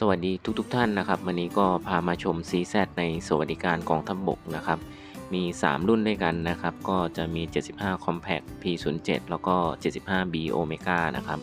สวัสดีทุกๆทท่านนะครับ วันนี้ก็พามาชม CZ ในสวัสดิการกองทัพบบกนะครับ มี 3 รุ่นด้วยกันนะครับ ก็จะมี 75 Compact P07 แล้วก็ 75B Omega นะครับ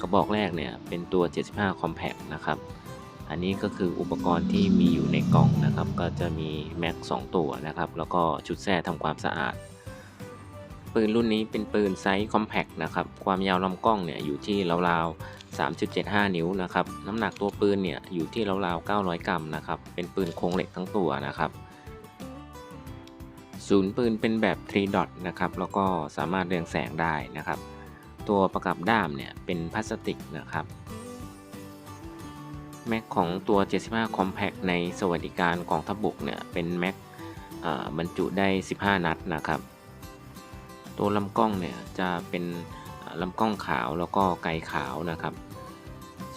กระบอกแรกเนี่ยเป็นตัว 75 Compact นะครับ อันนี้ก็คืออุปกรณ์ที่มีอยู่ในกล่องนะครับ ก็จะมีแม็ก2ตัวนะครับ แล้วก็ชุดแท้ทำความสะอาด ปืนรุ่นนี้เป็นปืนไซส์ Compact นะครับ ความยาวลำกล้องเนี่ยอยู่ที่ราวๆ 3.75 นิ้วนะครับ น้ำหนักตัวปืนเนี่ยอยู่ที่ราวๆ 900 กรัมนะครับ เป็นปืนโครงเหล็กทั้งตัวนะครับ ศูนย์ปืนเป็นแบบ3 dot นะครับ แล้วก็สามารถเรืองแสงได้นะครับ ตัวประกับด้ามเนี่ยเป็นพลาสติกนะครับ แม็กของตัว 75 Compact ในสวัสดิการกองทัพบกเนี่ยเป็นแม็กบรรจุได้ 15 นัดนะครับ ตัวลำกล้องเนี่ยจะเป็นลำกล้องขาวแล้วก็ไกขาวนะครับ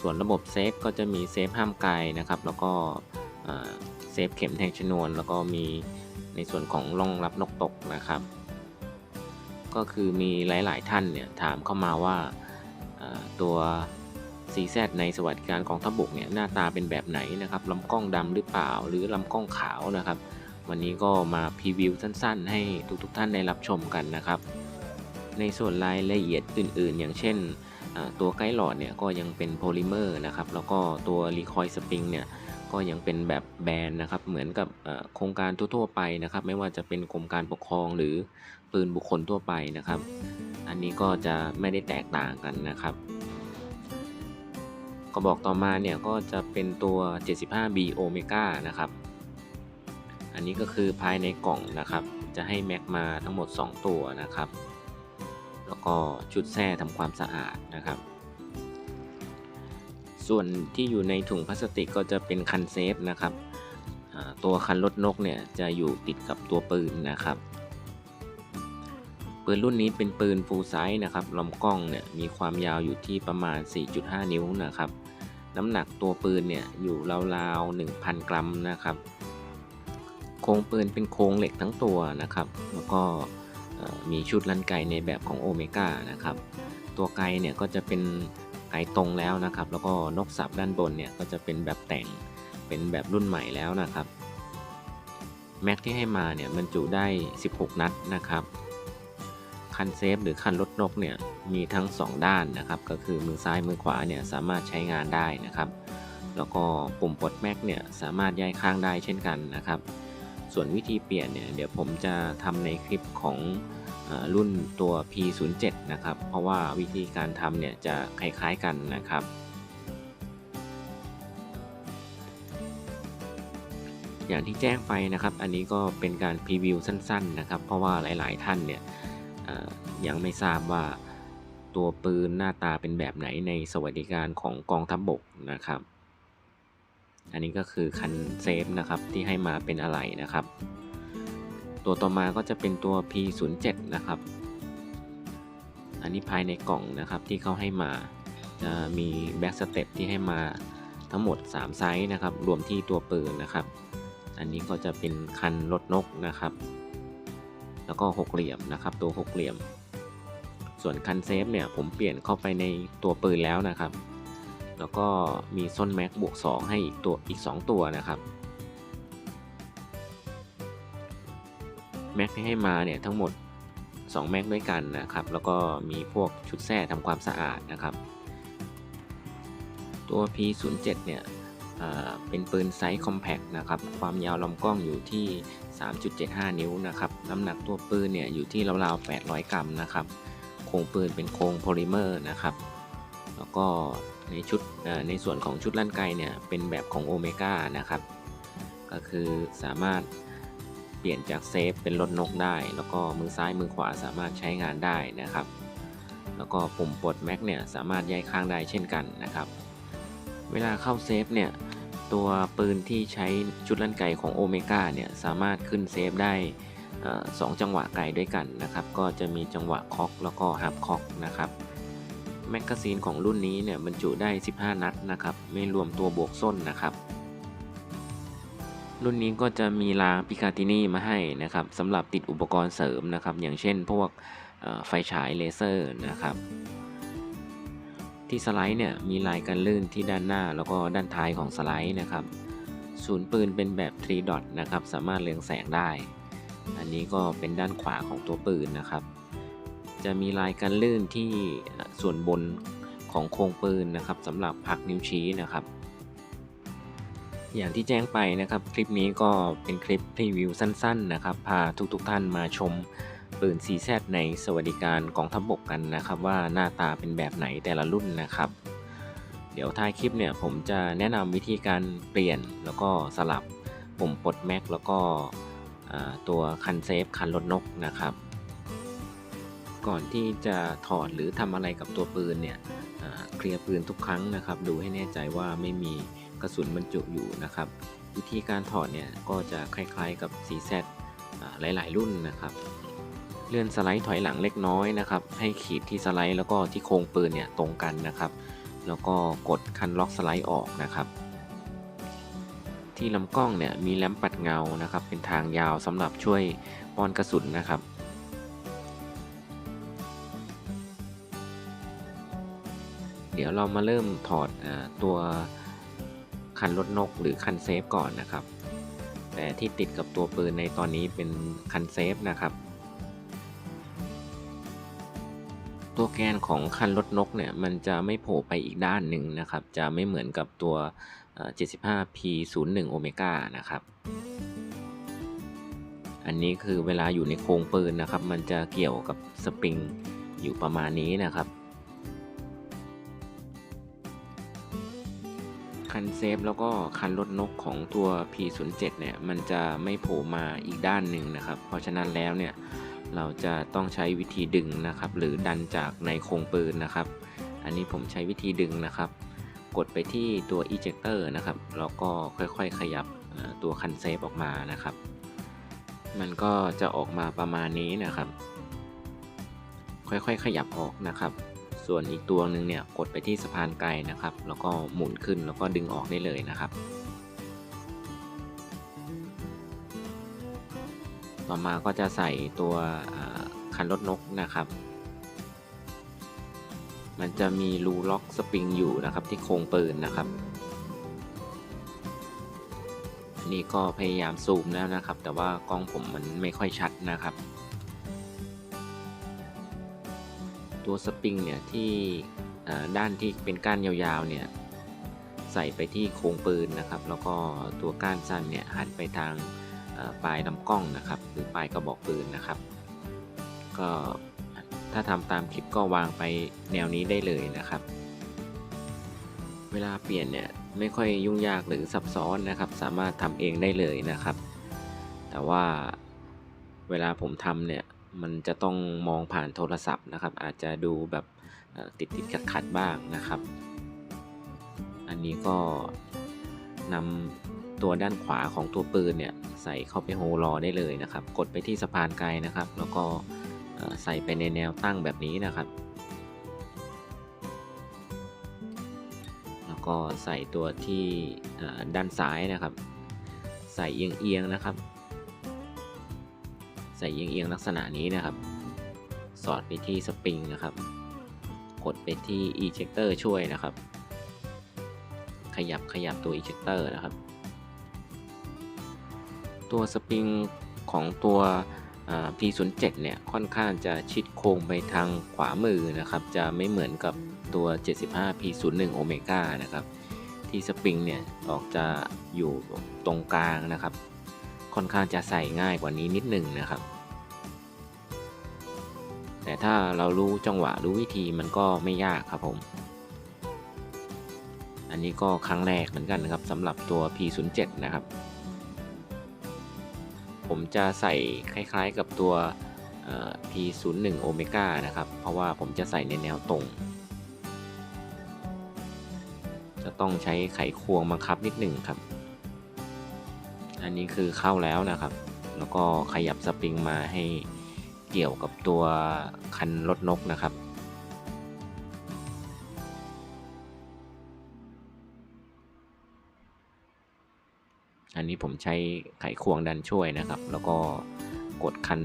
ส่วนระบบเซฟก็จะมีเซฟห้ามไกลนะครับ แล้วก็เซฟเข็มแทงชนวน แล้วก็มีในส่วนของรองรับนกตกนะครับ ก็คือมีหลาย ๆ ท่านเนี่ยถามเข้ามาว่าตัว CZ ในสวัสดิการกองทัพบกเนี่ยหน้าตาเป็นแบบไหนนะครับลำกล้องดำหรือเปล่า หรือลำกล้องขาวนะครับ วันนี้ก็มาพรีวิวสั้น ๆ ให้ทุก ๆ ท่านได้รับชมกันนะครับ ในส่วนรายละเอียดอื่น ๆ อย่างเช่น ตัวไกด์หลอดเนี่ยก็ยังเป็นโพลิเมอร์นะครับแล้วก็ตัวรีคอยสปริงเนี่ยก็ยังเป็นแบบแบนนะครับเหมือนกับโครงการทั่วๆไปนะครับ ไม่ว่าจะเป็นกรมการปกครองหรือปืนบุคคลทั่วไปนะครับ อันนี้ก็จะไม่ได้แตกต่างกันนะครับกระบอกต่อมาเนี่ยก็จะเป็นตัว 75B Omega นะครับ อันนี้ก็คือภายในกล่องนะครับ จะให้แม็กมาทั้งหมด 2 ตัวนะครับ แล้วก็ชุดแท้ทำความสะอาดนะครับ ส่วนที่อยู่ในถุงพลาสติกก็จะเป็นคันเซฟนะครับตัวคันรถนกเนี่ยจะอยู่ติดกับตัวปืนนะครับ ปืนรุ่นนี้เป็นปืนฟูลไซส์นะครับลำกล้องเนี่ยมีความยาวอยู่ที่ประมาณ 4.5 นิ้วนะครับ น้ำหนักตัวปืนเนี่ยอยู่ราวๆ 1,000 กรัมนะครับ โครงปืนเป็นโครงเหล็กทั้งตัวนะครับ แล้วก็ มีชุดลันไกในแบบของโอเมก้านะครับ ตัวไกเนี่ยก็จะเป็นไกตรงแล้วนะครับ แล้วก็นกสับด้านบนเนี่ยก็จะเป็นแบบแต่งเป็นแบบรุ่นใหม่แล้วนะครับแม็กที่ให้มาเนี่ยบรรจุได้ 16 นัดนะครับ คันเซฟหรือคันรถนกเนี่ยมีทั้ง 2 ด้านนะครับ ก็คือมือซ้ายมือขวาเนี่ยสามารถใช้งานได้นะครับ แล้วก็ปุ่มปลดแม็กเนี่ยสามารถย้ายข้างได้เช่นกันนะครับ ส่วนวิธีเปลี่ยนเนี่ยเดี๋ยวผมจะทำในคลิปของรุ่นตัว P07 นะครับ เพราะว่าวิธีการทำเนี่ยจะคล้ายๆกันนะครับ อย่างที่แจ้งไปนะครับ อันนี้ก็เป็นการพรีวิวสั้นๆนะครับ เพราะว่าหลายๆท่านเนี่ยยังไม่ทราบว่าตัวปืนหน้าตาเป็นแบบไหนในสวัสดิการของกองทัพบบกนะครับ อันนี้ก็คือคันเซฟนะครับที่ให้มาเป็นอะไหล่นะครับ ตัวต่อมาก็จะเป็นตัว P07 นะครับ อันนี้ภายในกล่องนะครับที่เขาให้มาจะมีแบ็กสเต็ปที่ให้มาทั้งหมด 3 ไซส์นะครับ รวมที่ตัวปืนนะครับ อันนี้ก็จะเป็นคันรถนกนะครับ แล้วก็หกเหลี่ยมนะครับ ตัวหกเหลี่ยม ส่วนคันเซฟเนี่ยผมเปลี่ยนเข้าไปในตัวปืนแล้วนะครับ แล้วก็มีส้นแม็กบวก 2 ให้อีกตัวอีก 2 ตัวนะครับแม็กที่ให้มาเนี่ยทั้งหมด2แม็กด้วยกันนะครับ แล้วก็มีพวกชุดแท้ทำความสะอาดนะครับ ตัว P07 เนี่ยเป็นปืนไซส์คอมแพคนะครับ ความยาวลำกล้องอยู่ที่ 3.75 นิ้วนะครับ น้ำหนักตัวปืนเนี่ยอยู่ที่ราวๆ 800 กรัมนะครับ โครงปืนเป็นโครงโพลิเมอร์นะครับ แล้วก็ ในชุดในส่วนของชุดลั่นไกเนี่ยเป็นแบบของโอเมก้านะครับ ก็คือสามารถเปลี่ยนจากเซฟเป็นรถนกได้ แล้วก็มือซ้ายมือขวาสามารถใช้งานได้นะครับ แล้วก็ปุ่มปลดแม็กเนี่ยสามารถย้ายข้างได้เช่นกันนะครับ เวลาเข้าเซฟเนี่ยตัวปืนที่ใช้ชุดลั่นไกของโอเมก้าเนี่ยสามารถขึ้นเซฟได้สองจังหวะไกลด้วยกันนะครับ ก็จะมีจังหวะคอกแล้วก็ฮับคอกนะครับ แมกกาซีนของรุ่นนี้เนี่ยบรรจุได้ 15 นัดนะครับ ไม่รวมตัวบวกส้นนะครับ รุ่นนี้ก็จะมีรางพิคาตินีมาให้นะครับสำหรับติดอุปกรณ์เสริมนะครับ อย่างเช่นพวกไฟฉายเลเซอร์นะครับ ที่สไลด์เนี่ยมีลายกันลื่นที่ด้านหน้าแล้วก็ด้านท้ายของสไลด์นะครับศูนย์ปืนเป็นแบบ3ดอทนะครับ สามารถเรืองแสงได้ อันนี้ก็เป็นด้านขวาของตัวปืนนะครับ จะมีลายกันลื่นที่ส่วนบนของโครงปืนนะครับสำหรับพักนิ้วชี้นะครับ อย่างที่แจ้งไปนะครับ คลิปนี้ก็เป็นคลิปรีวิวสั้น ๆ นะครับ พาทุกๆทท่านมาชมปืน CZ ในสวัสดิการกองทัพบบกกันนะครับ ว่าหน้าตาเป็นแบบไหนแต่ละรุ่นนะครับ เดี๋ยวท้ายคลิปเนี่ยผมจะแนะนำวิธีการเปลี่ยนแล้วก็สลับปุ่มปลดแม็กแล้วก็ตัวคันเซฟคันลดนกนะครับ ก่อนที่จะถอดหรือทำอะไรกับตัวปืนเนี่ยเคลียร์ปืนทุกครั้งนะครับ ดูให้แน่ใจว่าไม่มีกระสุนบรรจุอยู่นะครับ วิธีการถอดเนี่ยก็จะคล้ายๆกับ CZ หลายๆ รุ่นนะครับ เลื่อนสไลด์ถอยหลังเล็กน้อยนะครับ ให้ขีดที่สไลด์แล้วก็ที่โครงปืนเนี่ยตรงกันนะครับ แล้วก็กดคันล็อกสไลด์ออกนะครับ ที่ลำกล้องเนี่ยมีแลมปัดเงานะครับ เป็นทางยาวสำหรับช่วยป้อนกระสุนนะครับ เดี๋ยวเรามาเริ่มถอดอตัวคันรถนกหรือคันเซฟก่อนนะครับ แต่ที่ติดกับตัวปืนในตอนนี้เป็นคันเซฟนะครับ ตัวแกนของคันรถนกเนี่ยมันจะไม่โผล่ไปอีกด้านหนึ่งนะครับ จะไม่เหมือนกับตัว 75P01 โอเมก้านะครับ อันนี้คือเวลาอยู่ในโครงปืนนะครับ มันจะเกี่ยวกับสปริงอยู่ประมาณนี้นะครับ คันเซฟแล้วก็คันรถนกของตัว P07 เนี่ยมันจะไม่โผล่มาอีกด้านหนึ่งนะครับ เพราะฉะนั้นแล้วเนี่ยเราจะต้องใช้วิธีดึงนะครับ หรือดันจากในโครงปืนนะครับ อันนี้ผมใช้วิธีดึงนะครับ กดไปที่ตัว ejector นะครับแล้วก็ค่อยๆขยับตัวคันเซฟออกมานะครับ มันก็จะออกมาประมาณนี้นะครับ ค่อยๆขยับออกนะครับ ส่วนอีกตัวหนึ่งเนี่ยกดไปที่สะพานไกลนะครับ แล้วก็หมุนขึ้นแล้วก็ดึงออกได้เลยนะครับ ต่อมาก็จะใส่ตัวคันรถนกนะครับ มันจะมีรูล็อกสปริงอยู่นะครับที่โครงปืนนะครับนี่ก็พยายามซูมแล้วนะครับ แต่ว่ากล้องผมมันไม่ค่อยชัดนะครับ ตัวสปริงเนี่ยที่ด้านที่เป็นก้านยาวๆเนี่ยใส่ไปที่โครงปืนนะครับ แล้วก็ตัวก้านสั้นเนี่ยหันไปทางปลายลำกล้องนะครับหรือปลายกระบอกปืนนะครับ ก็ถ้าทำตามคลิปก็วางไปแนวนี้ได้เลยนะครับ เวลาเปลี่ยนเนี่ยไม่ค่อยยุ่งยากหรือซับซ้อนนะครับ สามารถทำเองได้เลยนะครับ แต่ว่าเวลาผมทำเนี่ย มันจะต้องมองผ่านโทรศัพท์นะครับ อาจจะดูแบบติดติดขัดขัดบ้างนะครับ อันนี้ก็นำตัวด้านขวาของตัวปืนเนี่ยใส่เข้าไปโฮลอได้เลยนะครับ กดไปที่สะพานไกลนะครับ แล้วก็ใส่ไปในแนวตั้งแบบนี้นะครับ แล้วก็ใส่ตัวที่ด้านซ้ายนะครับ ใส่เอียงๆนะครับ ใส่เอียงๆลักษณะนี้นะครับ สอดไปที่สปริงนะครับ กดไปที่ ejector ช่วยนะครับ ขยับขยับตัว ejector นะครับ ตัวสปริงของตัว P07 เนี่ย ค่อนข้างจะชิดโค้งไปทางขวามือนะครับ จะไม่เหมือนกับตัว 75 P01 Omega นะครับ ที่สปริงเนี่ย ออกจะอยู่ตรงกลางนะครับ ค่อนข้างจะใส่ง่ายกว่านี้นิดหนึ่งนะครับ แต่ถ้าเรารู้จังหวะรู้วิธีมันก็ไม่ยากครับผม อันนี้ก็ครั้งแรกเหมือนกันนะครับสำหรับตัว P07 นะครับ ผมจะใส่คล้ายๆกับตัว P01 Omega นะครับ เพราะว่าผมจะใส่ในแนวตรง จะต้องใช้ไขควงบังคับนิดหนึ่งครับ อันนี้คือเข้าแล้วนะครับ แล้วก็ขยับสปริงมาให้เกี่ยวกับตัวคันรถนกนะครับ อันนี้ผมใช้ไขควงดันช่วยนะครับ แล้วก็กดคัน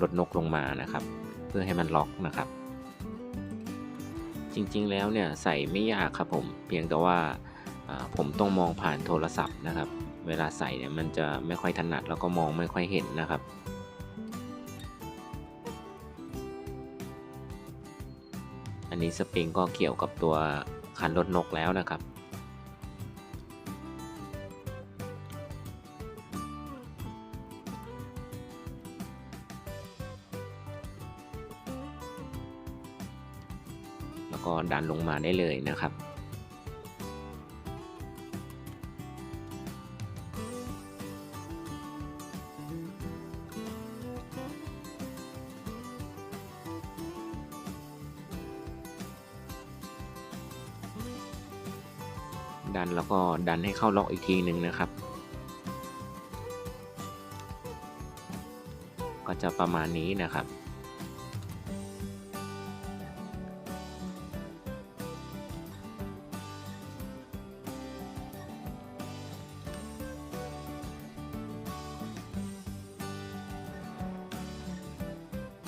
รถนกลงมานะครับ เพื่อให้มันล็อกนะครับ จริงๆแล้วเนี่ยใส่ไม่ยากครับผมเพียงแต่ว่าผมต้องมองผ่านโทรศัพท์นะครับ เวลาใส่เนี่ยมันจะไม่ค่อยถนัดแล้วก็มองไม่ค่อยเห็นนะครับ อันนี้สปริงก็เกี่ยวกับตัวคันรถนกแล้วนะครับแล้วก็ดันลงมาได้เลยนะครับ แล้วก็ดันให้เข้าล็อกอีกทีหนึ่งนะครับ ก็จะประมาณนี้นะครับ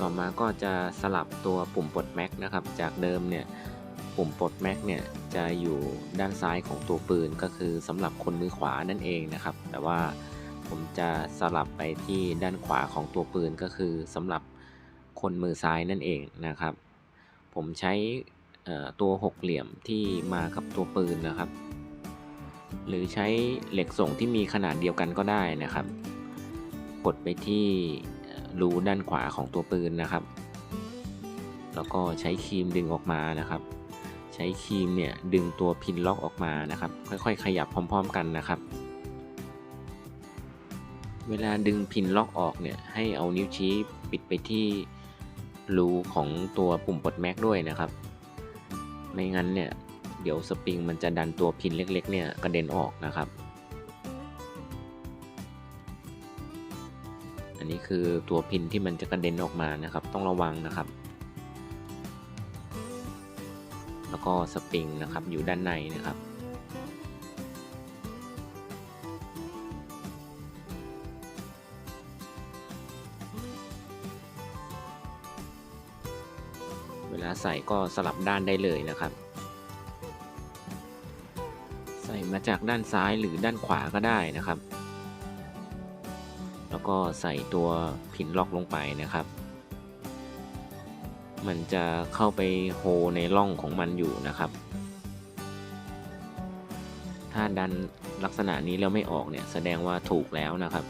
ต่อมาก็จะสลับตัวปุ่มปลดแม็กนะครับ จากเดิมเนี่ย ปุ่มปลดแม็กเนี่ยจะอยู่ด้านซ้ายของตัวปืนก็คือสำหรับคนมือขวานั่นเองนะครับ แต่ว่าผมจะสลับไปที่ด้านขวาของตัวปืนก็คือสำหรับคนมือซ้ายนั่นเองนะครับ ผมใช้ตัวหกเหลี่ยมที่มากับตัวปืนนะครับ หรือใช้เหล็กส่งที่มีขนาดเดียวกันก็ได้นะครับ กดไปที่รูด้านขวาของตัวปืนนะครับ แล้วก็ใช้ครีมดึงออกมานะครับ ช้ครีมเนี่ยดึงตัวพินล็อกออกมานะครับ ค่อยๆ ขยับพร้อม ๆ กันนะครับ เวลาดึงพินล็อกออกเนี่ยให้เอานิ้วชี้ปิดไปที่รูของตัวปุ่มปลดแม็กด้วยนะครับ ไม่งั้นเนี่ยเดี๋ยวสปริงมันจะดันตัวพินเล็กๆเนี่ยกระเด็นออกนะครับ อันนี้คือตัวพินที่มันจะกระเด็นออกมานะครับ ต้องระวังนะครับ แล้วก็สปริงนะครับอยู่ด้านในนะครับ เวลาใส่ก็สลับด้านได้เลยนะครับ ใส่มาจากด้านซ้ายหรือด้านขวาก็ได้นะครับ แล้วก็ใส่ตัวพินล็อกลงไปนะครับ มันจะเข้าไปโฮในร่องของมันอยู่นะครับ ถ้าดันลักษณะนี้แล้วไม่ออกเนี่ยแสดงว่าถูกแล้วนะครับ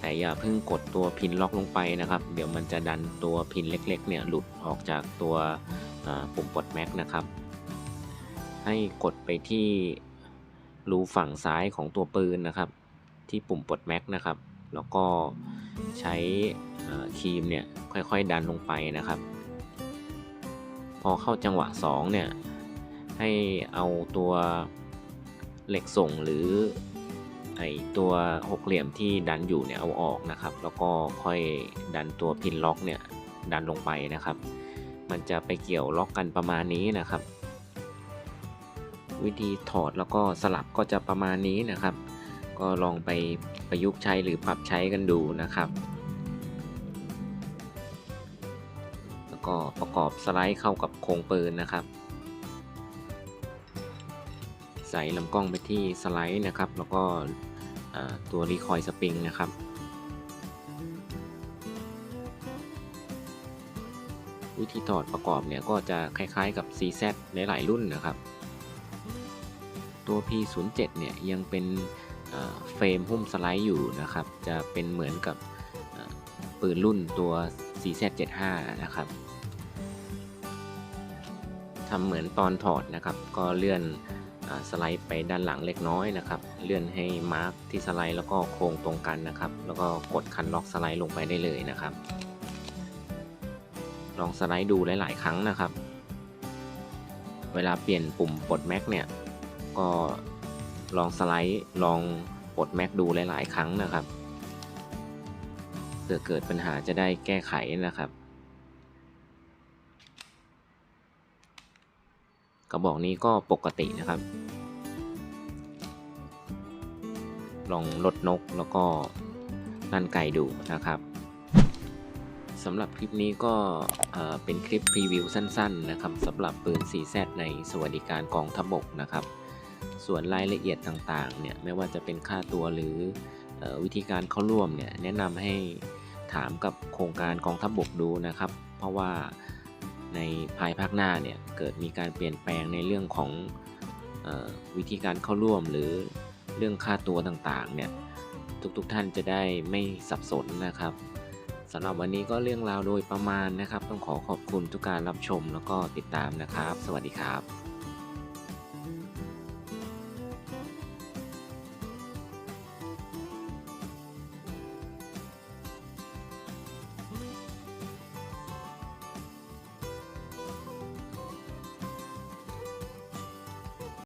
แต่อย่าเพิ่งกดตัวพินล็อกลงไปนะครับ เดี๋ยวมันจะดันตัวพินเล็กๆเนี่ยหลุดออกจากตัวปุ่มปลดแม็กนะครับ ให้กดไปที่รูฝั่งซ้ายของตัวปืนนะครับ ที่ปุ่มปลดแม็กนะครับ แล้วก็ ใช้ครีมเนี่ยค่อยๆดันลงไปนะครับ พอเข้าจังหวะ 2 เนี่ย ให้เอาตัวเหล็กส่งหรือไอตัวหกเหลี่ยมที่ดันอยู่เนี่ยเอาออกนะครับ แล้วก็ค่อยดันตัวพินล็อกเนี่ยดันลงไปนะครับ มันจะไปเกี่ยวล็อกกันประมาณนี้นะครับ วิธีถอดแล้วก็สลับก็จะประมาณนี้นะครับ ก็ลองไปประยุกต์ใช้หรือปรับใช้กันดูนะครับ แล้วก็ประกอบสไลด์เข้ากับโครงปืนนะครับ ใส่ลำกล้องไปที่สไลด์นะครับ แล้วก็ตัวรีคอยสปริงนะครับวิธีถอดประกอบเนี่ยก็จะคล้ายๆกับ CZ หลายๆรุ่นนะครับ ตัว P07 เนี่ยยังเป็น เฟรมหุ้มสไลด์อยู่นะครับ จะเป็นเหมือนกับปืนรุ่นตัว CZ75 นะครับทำเหมือนตอนถอดนะครับ ก็เลื่อนอสไลด์ไปด้านหลังเล็กน้อยนะครับ เลื่อนให้มาร์กที่สไลด์แล้วก็โค้งตรงกันนะครับ แล้วก็กดคันล็อกสไลด์ลงไปได้เลยนะครับ ลองสไลด์ดูหลาย ๆ ครั้งนะครับ เวลาเปลี่ยนปุ่มปลดแม็กเนี่ย ก็ ลองสไลด์ลองปลดแม็กดูหลาย ๆ ครั้งนะครับเผื่อเกิดปัญหาจะได้แก้ไขนะครับ กระบอกนี้ก็ปกตินะครับ ลองลดนกแล้วก็ลั่นไกดูนะครับสำหรับคลิปนี้ก็เอ่อเป็นคลิปพรีวิวสั้น ๆ นะครับสำหรับปืน 4Z ในสวัสดิการกองทัพบกนะครับ ส่วนรายละเอียดต่างๆเนี่ยไม่ว่าจะเป็นค่าตัวหรืออวิธีการเข้าร่วมเนี่ยแนะนำให้ถามกับโครงการกองทัพบกดูนะครับ เพราะว่าในภายภาคหน้าเนี่ยเกิดมีการเปลี่ยนแปลงในเรื่องของออวิธีการเข้าร่วมหรือเรื่องค่าตัวต่างๆเนี่ยทุกๆท่านจะได้ไม่สับสนนะครับสำหรับวันนี้ก็เรื่องราวโดยประมาณนะครับ ต้องขอขอบคุณทุกการรับชมแล้วก็ติดตามนะครับ สวัสดีครับ